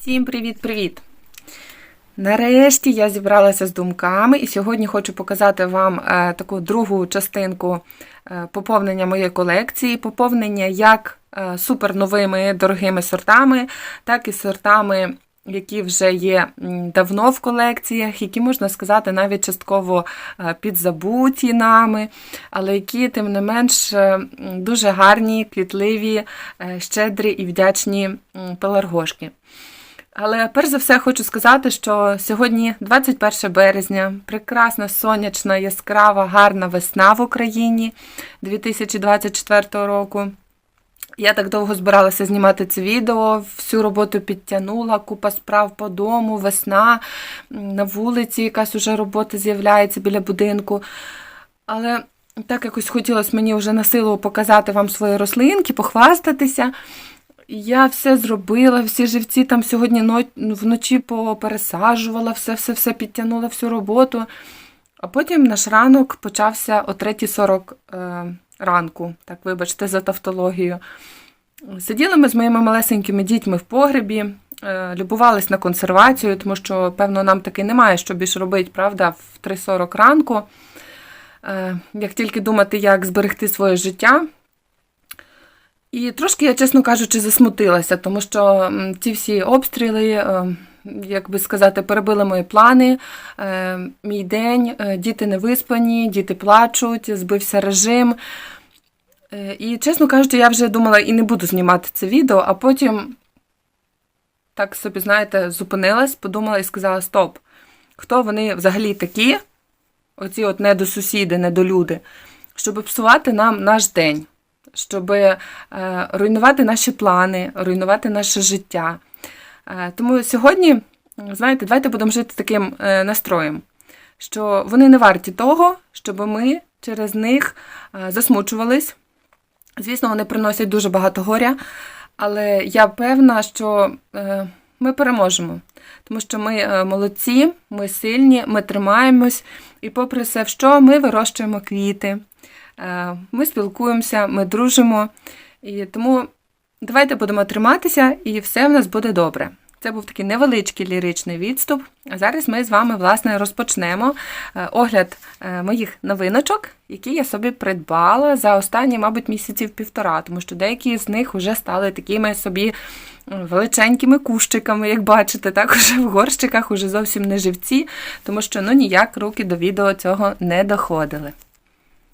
Всім привіт-привіт! Нарешті я зібралася з думками і сьогодні хочу показати вам е, таку другу частинку е, поповнення моєї колекції. Поповнення як е, супер новими дорогими сортами, так і сортами, які вже є давно в колекціях, які, можна сказати, навіть частково підзабуті нами, але які, тим не менш, дуже гарні, квітливі, щедрі і вдячні пеларгошки. Але перш за все хочу сказати, що сьогодні 21 березня, прекрасна, сонячна, яскрава, гарна весна в Україні 2024 року. Я так довго збиралася знімати це відео, всю роботу підтягнула, купа справ по дому, весна, на вулиці якась уже робота з'являється біля будинку. Але так якось хотілося мені вже на силу показати вам свої рослинки, похвастатися. Я все зробила, всі живці там сьогодні вночі попересаджувала, все-все-все підтягнула всю роботу. А потім наш ранок почався о 3.40 е, ранку, так вибачте за тавтологію. Сиділи ми з моїми малесенькими дітьми в погребі, е, любувались на консервацію, тому що, певно, нам таки немає що більше робити, правда, в 3.40 ранку. Е, Як тільки думати, як зберегти своє життя, і трошки я, чесно кажучи, засмутилася, тому що ці всі обстріли, е, як би сказати, перебили мої плани, е, мій день, е, діти не виспані, діти плачуть, збився режим. І, чесно кажучи, я вже думала і не буду знімати це відео, а потім так собі, знаєте, зупинилась, подумала і сказала: стоп, хто вони взагалі такі, оці от недосусіди, недолюди, щоб псувати нам наш день щоб е, руйнувати наші плани, руйнувати наше життя. Е, тому сьогодні, знаєте, давайте будемо жити таким е, настроєм, що вони не варті того, щоб ми через них засмучувались. Звісно, вони приносять дуже багато горя, але я певна, що ми переможемо, тому що ми молодці, ми сильні, ми тримаємось, і попри все, що ми вирощуємо квіти. Е, Ми спілкуємося, ми дружимо. І тому давайте будемо триматися, і все в нас буде добре. Це був такий невеличкий ліричний відступ. А зараз ми з вами, власне, розпочнемо е, огляд е, моїх новиночок, які я собі придбала за останні, мабуть, місяців півтора, тому що деякі з них вже стали такими собі величенькими кущиками, як бачите, так уже в горщиках, уже зовсім не живці, тому що ну ніяк руки до відео цього не доходили.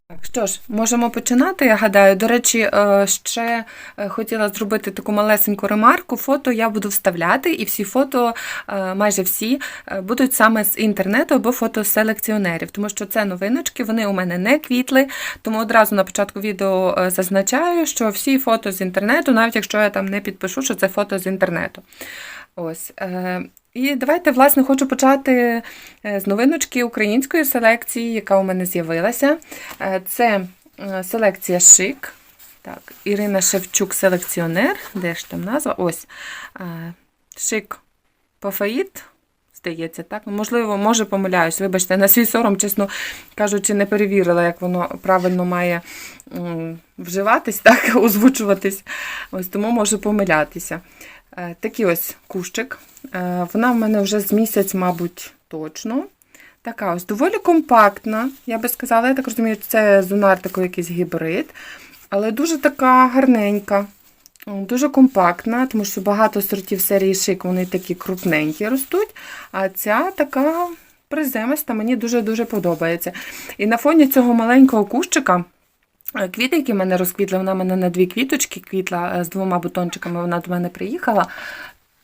Так, що ж, можемо починати, я гадаю. До речі, е, ще е, хотіла зробити таку малесеньку ремарку. Фото я буду вставляти, і всі фото, е, майже всі, будуть саме з інтернету або фото селекціонерів, тому що це новиночки, вони у мене не квітли. Тому одразу на початку відео зазначаю, що всі фото з інтернету, навіть якщо я там не підпишу, що це фото з інтернету. Ось. І давайте, власне, хочу почати е, з новиночки української селекції, яка у мене з'явилася. Е, Це е, селекція Шик. Так, Ірина Шевчук, селекціонер. Де ж там назва? Ось. Шик Пофаїт. Здається, так. Ну, Можливо, може помиляюсь. Вибачте, на свій сором, чесно кажучи, не перевірила, як воно правильно має вживатись, так, озвучуватись. Ось тому можу помилятися. Е, Такий ось кущик. Е, Вона в мене вже з місяць, мабуть, точно. Така ось доволі компактна, я би сказала. Я так розумію, це з Унартику якийсь гібрид, але дуже така гарненька, дуже компактна, тому що багато сортів серії шик, вони такі крупненькі ростуть. А ця така приземиста, мені дуже-дуже подобається. І на фоні цього маленького кущика. Е, Квіти, які мене розквітли, вона мене на дві квіточки квітла е, з двома бутончиками, вона до мене приїхала.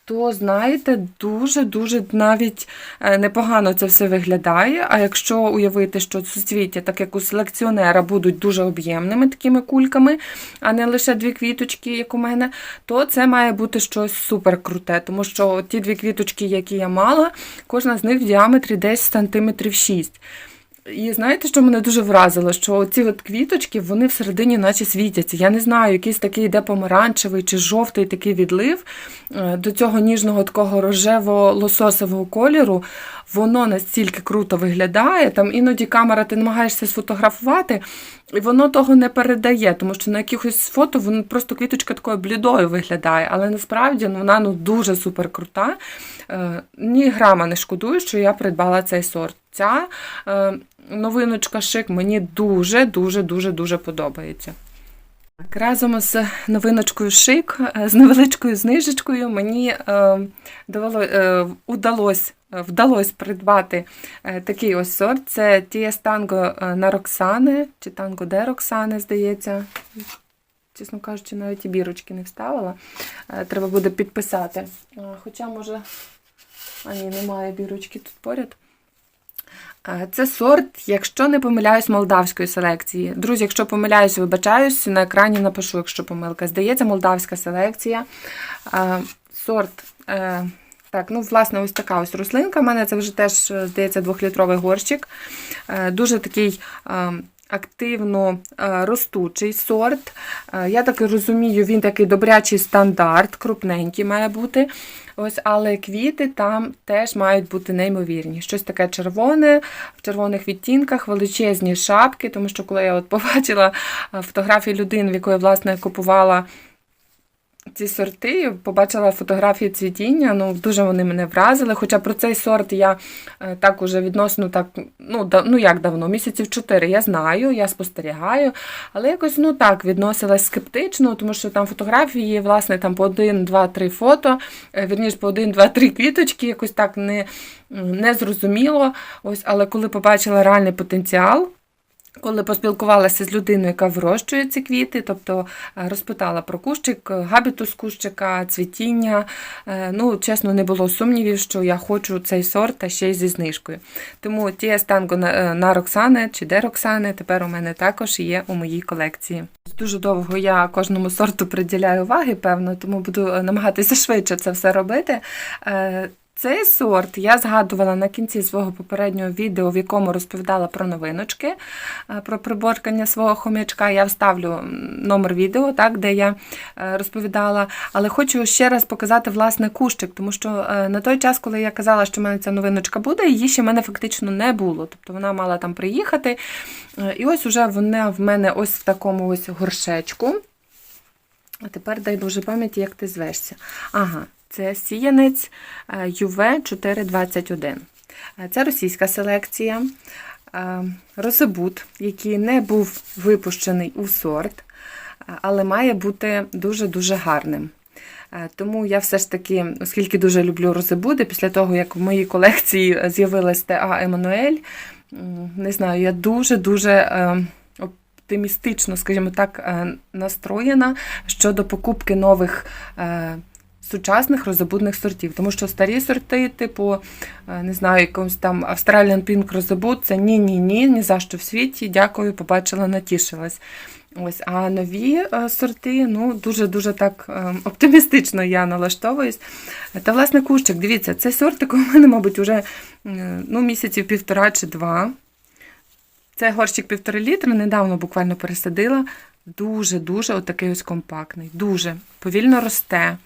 То, знаєте, дуже-дуже навіть е, непогано це все виглядає. А якщо уявити, що суцвіття, так як у селекціонера, будуть дуже об'ємними такими кульками, а не лише дві квіточки, як у мене, то це має бути щось супер круте. Тому що ті дві квіточки, які я мала, кожна з них в діаметрі десь сантиметрів 6. І знаєте, що мене дуже вразило? Що ці от квіточки, вони всередині наче світяться. Я не знаю, якийсь такий йде помаранчевий чи жовтий такий відлив е, до цього ніжного такого рожево-лососового кольору. Воно настільки круто виглядає. Там іноді камера ти намагаєшся сфотографувати, і воно того не передає, тому що на якихось фото воно просто квіточка такою блідою виглядає. Але насправді ну, вона ну, дуже супер крута. Е, ні грама не шкодую, що я придбала цей сорт. Ця е, новиночка шик мені дуже, дуже, дуже, дуже подобається. Разом з новиночкою шик, е, з невеличкою знижечкою, мені е, удалось, вдалося придбати такий ось сорт. Це Тієс Танго на Роксани, чи Танго де Роксани, здається. Чесно кажучи, навіть і бірочки не вставила. Треба буде підписати. Хоча, може, а ні, немає бірочки тут поряд. Е, Це сорт, якщо не помиляюсь, молдавської селекції. Друзі, якщо помиляюсь, вибачаюсь, на екрані напишу, якщо помилка. Здається, молдавська селекція. Е, Сорт. е, Так, ну, власне, ось така ось рослинка. У мене це вже теж, здається, двохлітровий горщик. Дуже такий е, активно е, ростучий сорт. Е, Я так розумію, він такий добрячий стандарт, крупненький має бути. Ось, але квіти там теж мають бути неймовірні. Щось таке червоне, в червоних відтінках, величезні шапки, тому що коли я от побачила е, фотографії людини, в якої власне купувала ці сорти, побачила фотографії цвітіння, ну дуже вони мене вразили. Хоча про цей сорт я е, так уже відносно так, ну, да, ну як давно, місяців чотири я знаю, я спостерігаю, але якось ну так відносилась скептично, тому що там фотографії, власне, там по один, два, три фото, е, вірніше по один, два, три квіточки, якось так не, не зрозуміло. Ось, але коли побачила реальний потенціал. Коли поспілкувалася з людиною, яка вирощує ці квіти, тобто е, розпитала про кущик, е, габітус кущика, цвітіння. е, Ну, чесно, не було сумнівів, що я хочу цей сорт, а ще й зі знижкою. Тому ті станго на, Роксани чи де Роксани тепер у мене також є у моїй колекції. Дуже довго я кожному сорту приділяю уваги, певно, тому буду намагатися швидше це все робити. Цей сорт я згадувала на кінці свого попереднього відео, в якому розповідала про новиночки, е, про приборкання свого хомячка. Я вставлю номер відео, так, де я е, розповідала. Але хочу ще раз показати власне кущик, тому що е, на той час, коли я казала, що в мене ця новиночка буде, її ще в мене фактично не було. Тобто вона мала там приїхати. І ось уже вона в мене ось в такому ось горшечку. А тепер дай Боже пам'яті, як ти звешся. Ага, це сіянець UV421. Е, Це російська селекція. Е, Розебут, який не був випущений у сорт, е, але має бути дуже-дуже гарним. Е, Тому я все ж таки, оскільки дуже люблю розебуди, після того, як в моїй колекції з'явилась ТА Еммануель, не знаю, я дуже-дуже е, оптимістично, скажімо так, е, настроєна щодо покупки нових е, сучасних розобудних сортів. Тому що старі сорти, типу, е, не знаю, якомусь там Australian Pink розобуд, це ні-ні-ні, ні за що в світі. Дякую, побачила, натішилась. Ось, а нові е, сорти, ну, дуже-дуже так е, оптимістично я налаштовуюсь. Та, власне, кущик, дивіться, цей сортик у мене, мабуть, вже ну, місяців півтора чи два. Цей горщик півтори літри, недавно буквально пересадила. Дуже-дуже отакий ось компактний. Дуже повільно росте.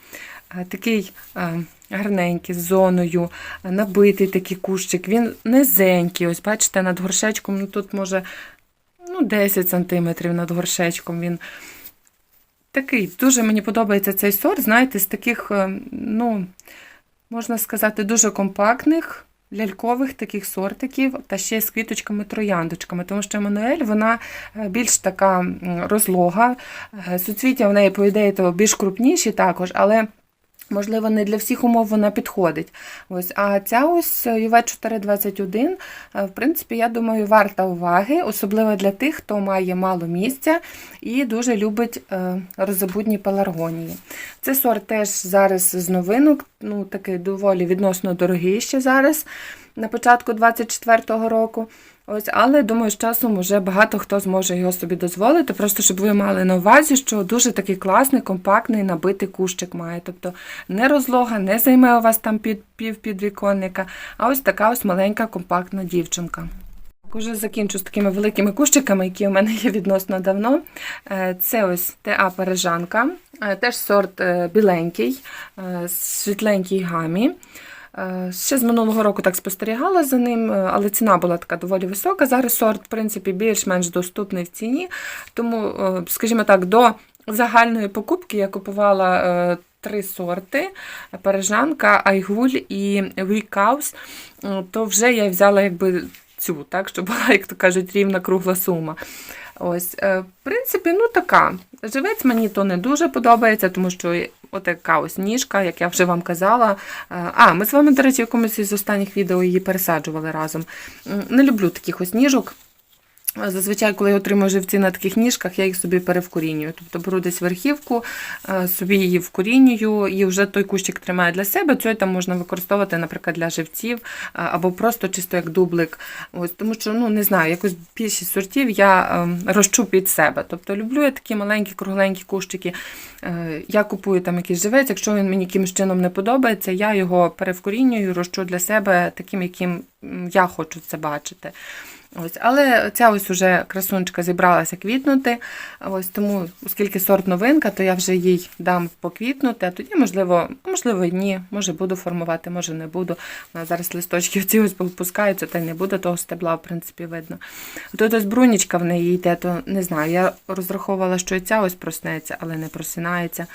Е, Такий е, гарненький, з зоною, е, набитий такий кущик. Він низенький. Ось бачите, над горшечком, ну тут може ну, 10 см над горшечком. Він такий. Дуже мені подобається цей сорт, знаєте, з таких, ну, можна сказати, дуже компактних. Лялькових таких сортиків та ще з квіточками-трояндочками, тому що Еммануель, вона більш така розлога, суцвіття в неї, по ідеї, більш крупніші також, але можливо не для всіх умов вона підходить. Ось, а ця ось UV421, е, в принципі, я думаю, варта уваги, особливо для тих, хто має мало місця і дуже любить е, розобудні пеларгонії. Це сорт теж зараз з новинок, ну такий доволі відносно дорогий ще зараз, на початку 24-го року. Ось, але думаю, з часом вже багато хто зможе його собі дозволити. Просто щоб ви мали на увазі, що дуже такий класний, компактний, набитий кущик має. Тобто не розлога, не займе у вас там під пів підвіконника, а ось така ось маленька компактна дівчинка. Уже закінчу з такими великими кущиками, які у мене є відносно давно. Е, Це ось ТА Парижанка, е, теж сорт е, біленький, е, світленькій гамі. Е, Ще з минулого року так спостерігала за ним, е, але ціна була така доволі висока. Зараз сорт, в принципі, більш-менш доступний в ціні. Тому, е, скажімо так, до загальної покупки я купувала три сорти: Парижанка, Айгуль і Вікаус. То вже я взяла якби цю, так, щоб була, як то кажуть, рівна кругла сума. Ось, е, в принципі, ну така. Живець мені то не дуже подобається, тому що отака ось ніжка, як я вже вам казала. Е, А, ми з вами, до речі, в якомусь із останніх відео її пересаджували разом. Не люблю таких ось ніжок. Зазвичай, коли я отримую живці на таких ніжках, я їх собі перевкорінюю. Тобто беру десь верхівку, е, собі її вкорінюю, і вже той кущик тримаю для себе. Цей там можна використовувати, наприклад, для живців, е, або просто чисто як дублик. Ось, тому що, ну не знаю, якось більшість сортів я ем, розчу під себе. Тобто люблю я такі маленькі, кругленькі кущики. Е, Я купую там якийсь живець, якщо він мені якимось чином не подобається, я його перевкорінюю, розчу для себе таким, яким я хочу це бачити. Ось, але ця ось уже красунчика зібралася квітнути. Ось тому, оскільки сорт новинка, то я вже їй дам поквітнути, а тоді, можливо, можливо, ні, може буду формувати, може не буду. Вона зараз листочки ці ось попускаються, та й не буде того стебла, в принципі, видно. Тут ось брунічка в неї йде, то не знаю. Я розраховувала, що і ця ось проснеться, але не просинається.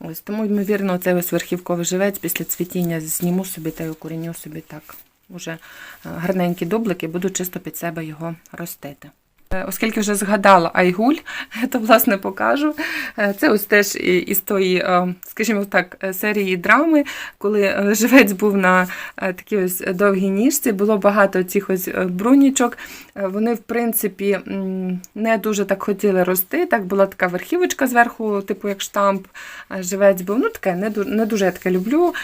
Ось тому, ймовірно, цей ось верхівковий живець після цвітіння зніму собі та й укоріню собі так. Уже е, гарненькі дублики, буду чисто під себе його ростити. Е, Оскільки вже згадала Айгуль, то власне покажу. Е, Це ось теж із тої, скажімо так, серії драми, коли живець був на такій ось довгій ніжці, було багато цих ось брунічок. Вони, в принципі, не дуже так хотіли рости. Так була така верхівочка зверху, типу як штамп. Живець був. Ну, таке, не ду- не дуже я таке люблю.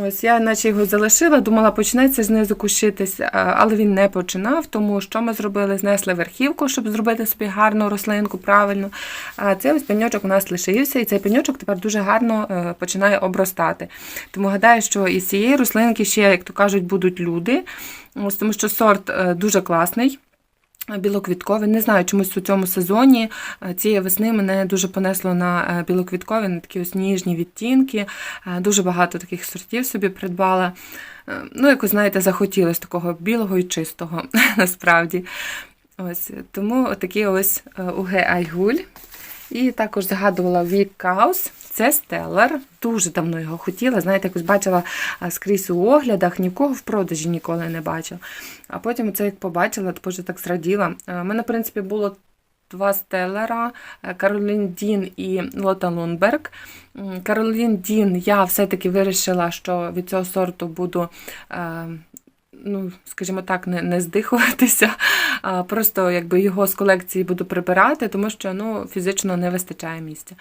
Ось я наче його залишила, думала, почнеться знизу кущитись, але він не починав, тому що ми зробили? Знесли верхівку, щоб зробити собі гарну рослинку, правильно. А цей ось пеньочок у нас лишився, і цей пеньочок тепер дуже гарно е, починає обростати. Тому гадаю, що із цієї рослинки ще, як то кажуть, будуть люди, ось тому що сорт е, дуже класний. Білоквітковий. Не знаю, чомусь у цьому сезоні е, цієї весни мене дуже понесло на е, білоквіткові, на такі ось ніжні відтінки. Е, Дуже багато таких сортів собі придбала. Ну, якось, знаєте, захотілося такого білого і чистого, насправді. Ось, тому такі ось е, УГ Айгуль. І також згадувала Вік Каус. Це стеллар. Дуже давно його хотіла. Знаєте, якось бачила скрізь у оглядах, нікого в продажі ніколи не бачила. А потім це як побачила, то вже так зраділа. У мене, в принципі, було два стеллера е, Каролін Дін і Лота Лунберг. Каролін Дін я все-таки вирішила, що від цього сорту буду. е, Ну, скажімо так, не, не здихуватися, а просто якби його з колекції буду прибирати, тому що ну, фізично не вистачає місця.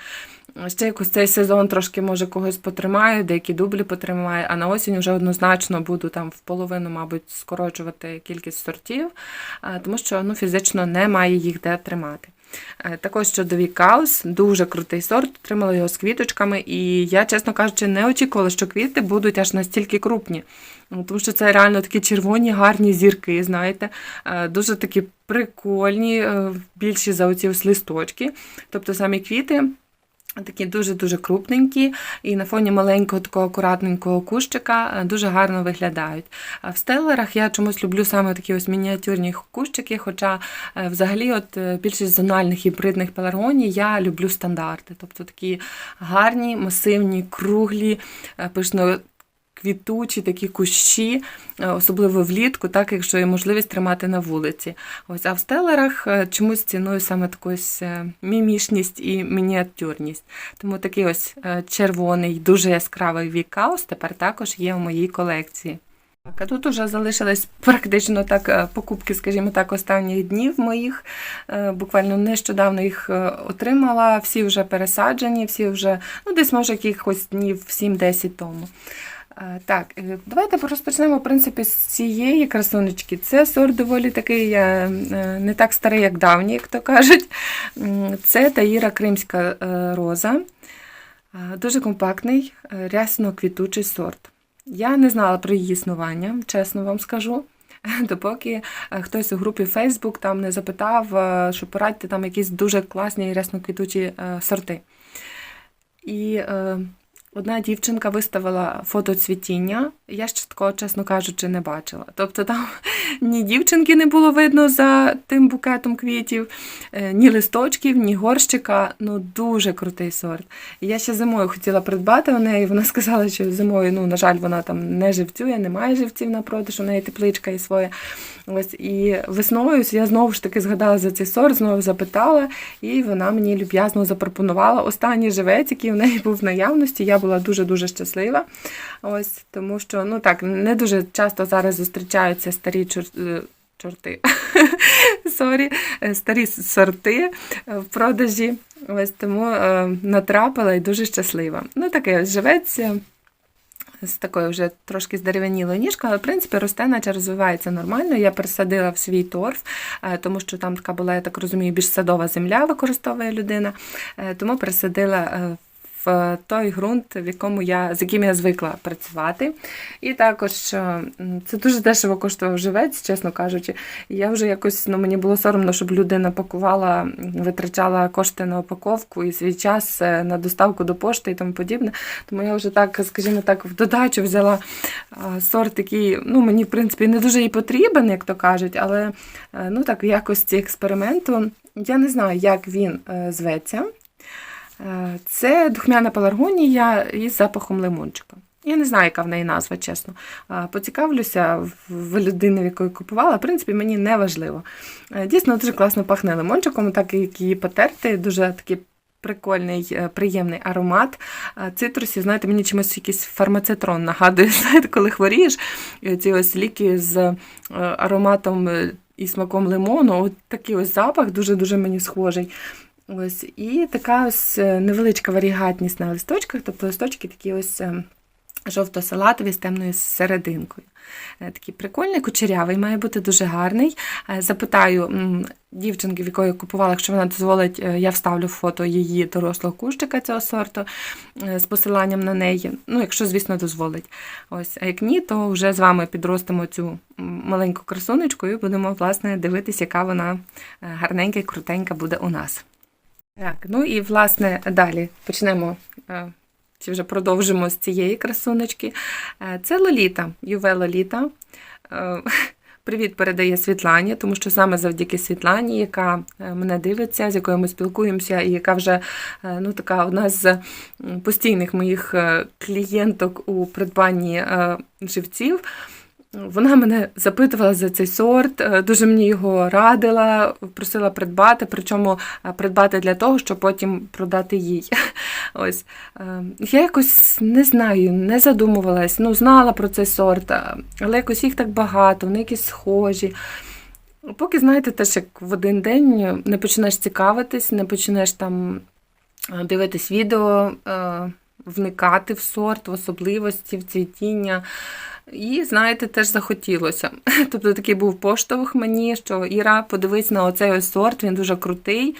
Ще якось цей сезон трошки може когось потримаю, деякі дублі потримаю, а на осінь вже однозначно буду там в половину, мабуть, скорочувати кількість сортів, тому що ну, фізично немає їх де тримати. Е, Також щодо Вікаус, дуже крутий сорт, тримала його з квіточками, і я, чесно кажучи, не очікувала, що квіти будуть аж настільки крупні. Ну, Тому що це реально такі червоні, гарні зірки, знаєте, Е, дуже такі прикольні, е, більші за оці ось листочки. Тобто самі квіти. Такі дуже-дуже крупненькі, і на фоні маленького такого акуратненького кущика е, дуже гарно виглядають. В стелерах я чомусь люблю саме такі ось мініатюрні кущики, хоча е, взагалі от е, більшість зональних гібридних пеларгоній я люблю стандарти. Тобто такі гарні, масивні, круглі, пишно квітучі такі кущі, е, особливо влітку, так якщо є можливість тримати на вулиці. Ось, а в стелерах е, чомусь ціную саме таку е, мімішність і мініатюрність. Тому такий ось червоний, дуже яскравий вікаус тепер також є в моїй колекції. А тут вже залишились практично так покупки, скажімо так, останніх днів моїх. Буквально нещодавно їх отримала, всі вже пересаджені, всі вже, ну десь може якихось днів 7-10 тому. Так, е, давайте розпочнемо, в принципі, з цієї красунечки. Це сорт доволі такий е, не так старий, як давній, як то кажуть. Це Таїра Кримська е, роза. Дуже компактний, е, рясно-квітучий сорт. Я не знала про її існування, чесно вам скажу. допоки хтось у групі Facebook там не запитав, що порадьте там якісь дуже класні і рясноквітучі е, сорти. І одна дівчинка виставила фото цвітіння, я ще такого, чесно кажучи, не бачила. Тобто там ні дівчинки не було видно за тим букетом квітів, е, ні листочків, ні горщика. Ну, дуже крутий сорт. Я ще зимою хотіла придбати у неї. Вона сказала, що зимою, ну, на жаль, вона там не живцює, немає живців на продаж, у неї тепличка і своя. Ось і весною я знову ж таки згадала за цей сорт, знову запитала, і вона мені люб'язно запропонувала останній живець, який в неї був в наявності. Я була дуже-дуже щаслива. Ось тому що ну так не дуже часто зараз зустрічаються старі чор... е, чорти. Сорі, е, старі сорти в продажі. Ось тому е, натрапила і дуже щаслива. Ну, таке е, з такою вже трошки здерев'янілою ніжкою, але в принципі росте, наче розвивається нормально. Я пересадила в свій торф, тому що там така була, я так розумію, більш садова земля використовує людина. Тому пересадила в той ґрунт, в якому я, з яким я звикла працювати. І також е, це дуже дешево коштував живець, чесно кажучи. Я вже якось ну, мені було соромно, щоб людина пакувала, витрачала кошти на упаковку і свій час е, на доставку до пошти і тому подібне. Тому я вже так, скажімо так, в додачу взяла сорт, який ну, мені, в принципі, не дуже і потрібен, як то кажуть, але е, ну, так, в якості експерименту я не знаю, як він зветься. Е, Це духмяна пеларгонія із запахом лимончика. Я не знаю, яка в неї назва, чесно. Поцікавлюся в- людини, в якої купувала. В принципі, мені не важливо. Е, Дійсно, дуже класно пахне лимончиком, так як її потерти, дуже такий прикольний, е, приємний аромат е, цитрусів. Знаєте, мені чимось якийсь фармацетрон нагадує, знаєте, коли хворієш, ці ось ліки з е, ароматом е, і смаком лимону. От такий ось запах дуже-дуже мені схожий. Ось, і така ось е, невеличка варігатність на листочках, тобто листочки такі ось е, жовто-салатові з темною серединкою. Е, Такий прикольний, кучерявий, має бути дуже гарний. Запитаю дівчинки, в якої я купувала, якщо вона дозволить, я вставлю фото її дорослого кущика цього сорту з посиланням на неї. Ну, якщо, звісно, дозволить. Ось, а як ні, то вже з вами підростимо цю маленьку красунечку і будемо, власне, дивитися, яка вона гарненька і крутенька буде у нас. Так, ну і власне далі почнемо. е, Чи вже продовжимо з цієї красунечки. Е, Це Лоліта, Юве Лоліта. Е, Привіт передає Світлані, тому що саме завдяки Світлані, яка мене дивиться, з якою ми спілкуємося, і яка вже ну, така одна з постійних моїх клієнток у придбанні живців. Вона мене запитувала за цей сорт, е, дуже мені його радила, просила придбати, причому е, придбати для того, щоб потім продати їй. Ось. Е, Я якось не знаю, не задумувалась, ну, знала про цей сорт, але якось їх так багато, вони якісь схожі. Поки, знаєте, теж як в один день не почнеш цікавитись, не почнеш там дивитись відео, вникати в сорт, в особливості, в цвітіння. І, знаєте, теж захотілося. Тобто такий був поштовх мені, що Іра, подивись на оцей ось сорт, він дуже крутий.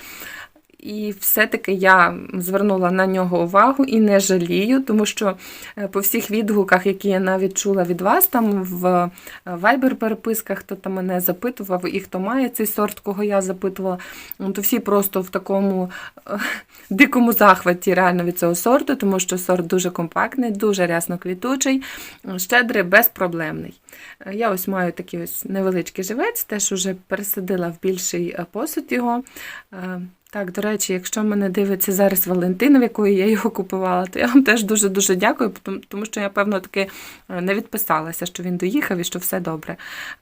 І все-таки я звернула на нього увагу і не жалію, тому що е, по всіх відгуках, які я навіть чула від вас, там в Viber переписках, хто там мене запитував, і хто має цей сорт, кого я запитувала, ну, то всі просто в такому е, дикому захваті реально від цього сорту, тому що сорт дуже компактний, дуже рясно квітучий, щедрий, безпроблемний. Е, Я ось маю такий ось невеличкий живець, теж уже пересадила в більший посуд його. Так, до речі, якщо мене дивиться зараз Валентина, в якої я його купувала, то я вам теж дуже-дуже дякую, тому- тому що я, певно, таки е, не відписалася, що він доїхав і що все добре.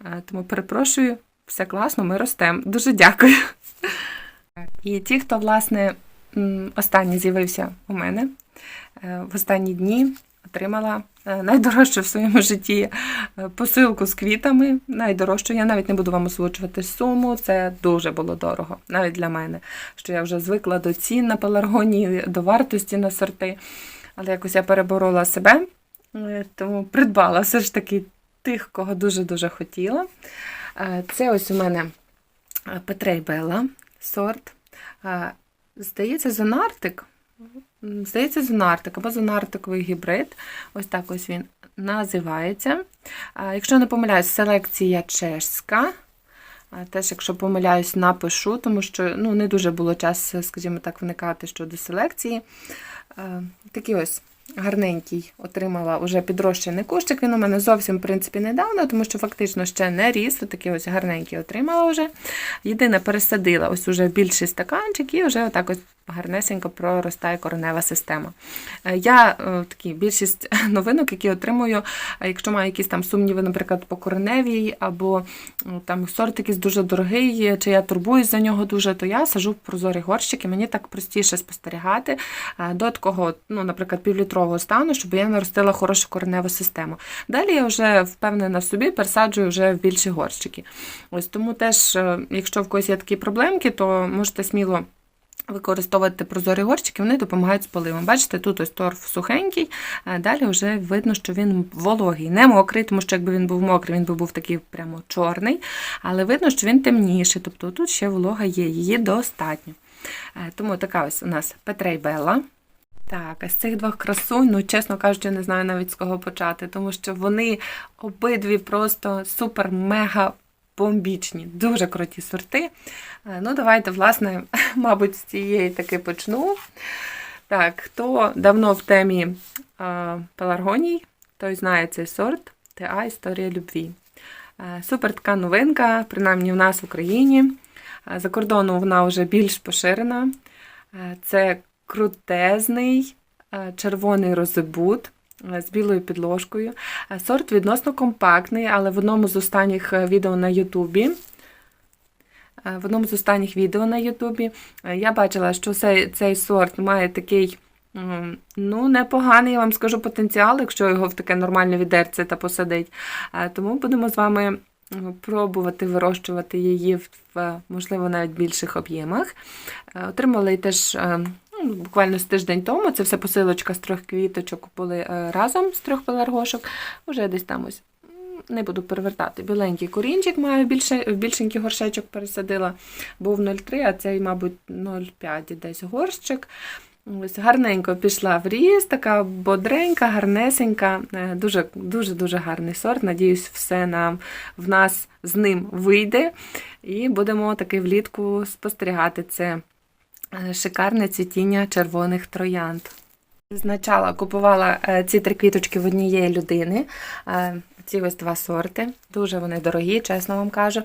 Е, Тому перепрошую, все класно, ми ростемо. Дуже дякую. І ті, хто, власне, останній з'явився у мене е, в останні дні, отримала е, найдорожчу в своєму житті е, посилку з квітами. Найдорожчу. Я навіть не буду вам озвучувати суму. Це дуже було дорого, навіть для мене, що я вже звикла до цін на пеларгонії, до вартості на сорти. Але якось я переборола себе, е, тому придбала все ж таки тих, кого дуже-дуже хотіла. Це ось у мене Петрей Белла сорт. Здається, зонартик. Здається, зонартик або зонартиковий гібрид. Ось так ось він називається. Якщо не помиляюсь, селекція чешська. Теж, якщо помиляюсь, напишу, тому що ну, не дуже було часу, скажімо так, вникати щодо селекції. Такий ось гарненький отримала вже підрощений кущик. Він у мене зовсім, в принципі, недавно, тому що фактично ще не ріс. Такий ось гарненький отримала вже. Єдине, пересадила ось уже більший стаканчик і вже отак ось гарнесенько проростає коренева система. Е, Я е, такі більшість новинок, які отримую, е, якщо маю якісь там сумніви, наприклад, по кореневій, або там сорт якийсь дуже дорогий, чи я турбуюсь за нього дуже, то я сажу в прозорі горщики. Мені так простіше спостерігати до такого, ну, наприклад, півлітрового стану, щоб я наростила хорошу кореневу систему. Далі я вже впевнена в собі, пересаджую вже в більші горщики. Ось тому теж, якщо в когось є такі проблемки, то можете сміло. Використовувати прозорі горщики, вони допомагають з поливом. Бачите, тут ось торф сухенький, а далі вже видно, що він вологий, не мокрий, тому що якби він був мокрий, він би був такий прямо чорний, але видно, що він темніший, тобто тут ще волога є, її достатньо. Е, Тому така ось у нас Петрейбела. Так, а з цих двох красунь, ну, чесно кажучи, не знаю навіть з кого почати, тому що вони обидві просто супер-мега бомбічні, дуже круті сорти. Е, Ну, давайте, власне, мабуть, з цієї таки почну. Так, хто давно в темі е, пеларгоній, той знає цей сорт ТА Історія любві. Е, Супер така новинка, принаймні в нас в Україні. За кордоном вона вже більш поширена. Це крутезний червоний розебут з білою підложкою. Е, Сорт відносно компактний, але в одному з останніх е, відео на Ютубі. е, В одному з останніх відео на Ютубі е, я бачила, що цей, цей сорт має такий ну, непоганий, я вам скажу, потенціал, якщо його в таке нормальне відерце та посадить. Е, Тому будемо з вами пробувати вирощувати її в, можливо, навіть більших об'ємах. Е, Отримала теж е, ну, буквально з тиждень тому. Це все посилочка з трьох квіточок були е, разом з трьох пеларгошок. Уже десь там ось. Не буду перевертати. Біленький корінчик маю більше, більшенький горшечок пересадила. Був 0,3, а цей, мабуть, 0,5 десь горщик. Ось гарненько пішла в ріст, така бодренька, гарнесенька, Е, дуже дуже дуже гарний сорт. Надіюсь, все нам в нас з ним вийде. І будемо таки влітку спостерігати це шикарне цвітіння червоних троянд. Значала купувала е, ці три квіточки в однієї людини. Е, Ці ось два сорти. Дуже вони дорогі, чесно вам кажу.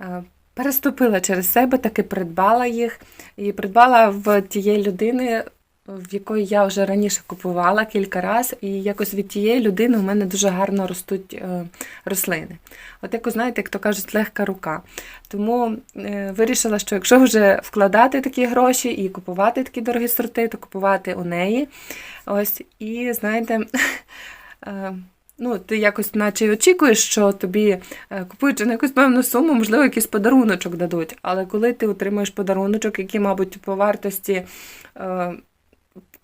Е, Переступила через себе, таки придбала їх. І придбала в тієї людини, в якої я вже раніше купувала кілька разів, і якось від тієї людини у мене дуже гарно ростуть е, рослини. От якось, знаєте, як то кажуть, легка рука. Тому е, вирішила, що якщо вже вкладати такі гроші і купувати такі дорогі сорти, то купувати у неї. Ось, і знаєте. е, Ну, ти якось наче й очікуєш, що тобі купуючи на якусь певну суму, можливо, якийсь подаруночок дадуть. Але коли ти отримуєш подаруночок, який, мабуть, по вартості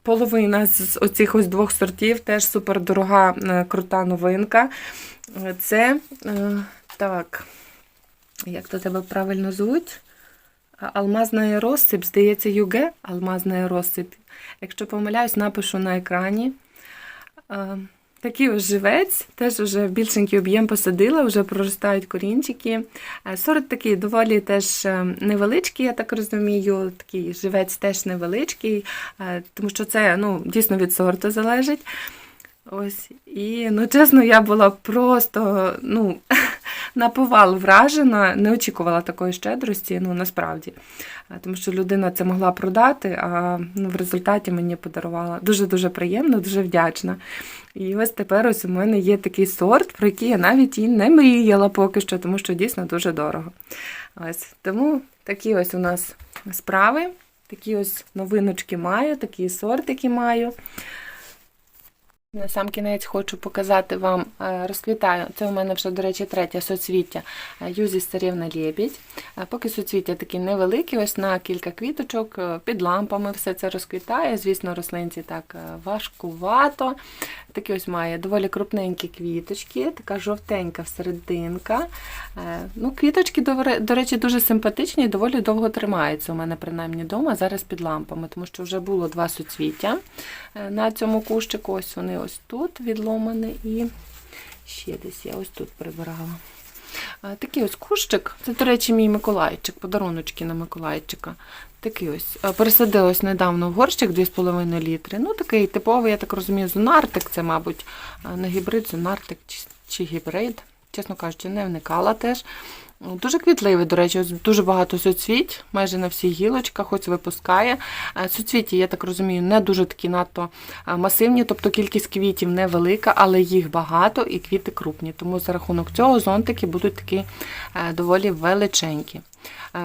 половина з оцих ось двох сортів, теж супердорога, дорога, крута новинка. Е, Це е, так, як то тебе правильно звуть? Алмазна розсип, здається, юге, алмазна розсип. Якщо помиляюсь, напишу на екрані. Такий ось живець, теж вже більшенький об'єм посадила, вже проростають корінчики. Е, Сорт такий доволі теж е, невеличкий, я так розумію. Такий живець теж невеличкий, е, тому що це ну, дійсно від сорту залежить. Ось. І, ну, чесно, я була просто ну, наповал вражена, не очікувала такої щедрості, ну насправді. Тому що людина це могла продати, а ну, в результаті мені подарувала. Дуже-дуже приємно, дуже вдячна. І ось тепер ось у мене є такий сорт, про який я навіть і не мріяла поки що, тому що дійсно дуже дорого. Ось. Тому такі ось у нас справи, такі ось новиночки маю, такі сортики маю. На сам кінець хочу показати вам, е, розквітаю. Це у мене вже, до речі, третє соцвіття е, Юзі Старівна Лєбідь. Е, Поки соцвіття такі невеликі, ось на кілька квіточок, під лампами все це розквітає. Звісно, рослинці так важкувато. Такі ось має доволі крупненькі квіточки, така жовтенька всерединка. Ну, квіточки, до речі, дуже симпатичні і доволі довго тримаються у мене, принаймні, вдома, зараз під лампами, тому що вже було два суцвіття е, на цьому кущику. Ось вони ось тут відломане і ще десь я ось тут прибирала. Такий ось кущик. Це, до речі, мій Миколайчик, подаруночки на Миколайчика. Такий ось. Е, Пересадила ось недавно в горщик 2,5 літри. Ну, такий типовий, я так розумію, зонартик. Це, мабуть, не гібрид, зонартик чи гібрид. Чесно кажучи, не вникала теж. Дуже квітливий, до речі, дуже багато соцвіть, майже на всіх гілочках, ось випускає. Е, Соцвіті, я так розумію, не дуже такі надто е, масивні, тобто кількість квітів невелика, але їх багато і квіти крупні. Тому за рахунок цього зонтики будуть такі е, доволі величенькі.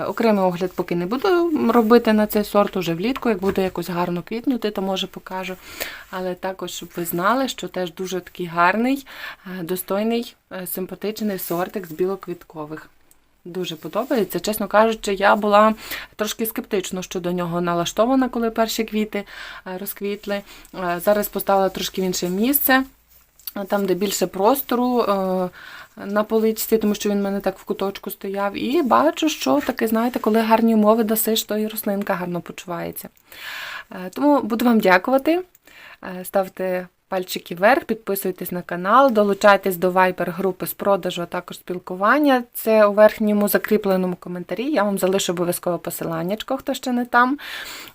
Окремий огляд поки не буду робити на цей сорт уже влітку. Як буде якось гарно квітнути, то може покажу. Але також, щоб ви знали, що теж дуже такий гарний, достойний, симпатичний сортик з білоквіткових. Дуже подобається. Чесно кажучи, я була трошки скептично щодо нього налаштована, коли перші квіти е, розквітли. Е, Зараз поставила трошки в інше місце, е, там, де більше простору на поличці, тому що він в мене так в куточку стояв. І бачу, що таке, знаєте, коли гарні умови дасиш, то і рослинка гарно почувається. Тому буду вам дякувати. Ставте пальчики вверх, підписуйтесь на канал, долучайтесь до Viber групи з продажу, а також спілкування. Це у верхньому закріпленому коментарі. Я вам залишу обов'язково посилання, хто ще не там.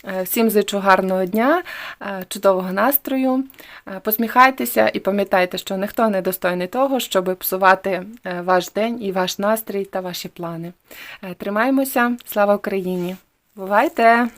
Е, Всім зичу гарного дня, е, чудового настрою. Е, Посміхайтеся і пам'ятайте, що ніхто не достойний того, щоб псувати ваш день і ваш настрій та ваші плани. Тримаємося, слава Україні! Бувайте!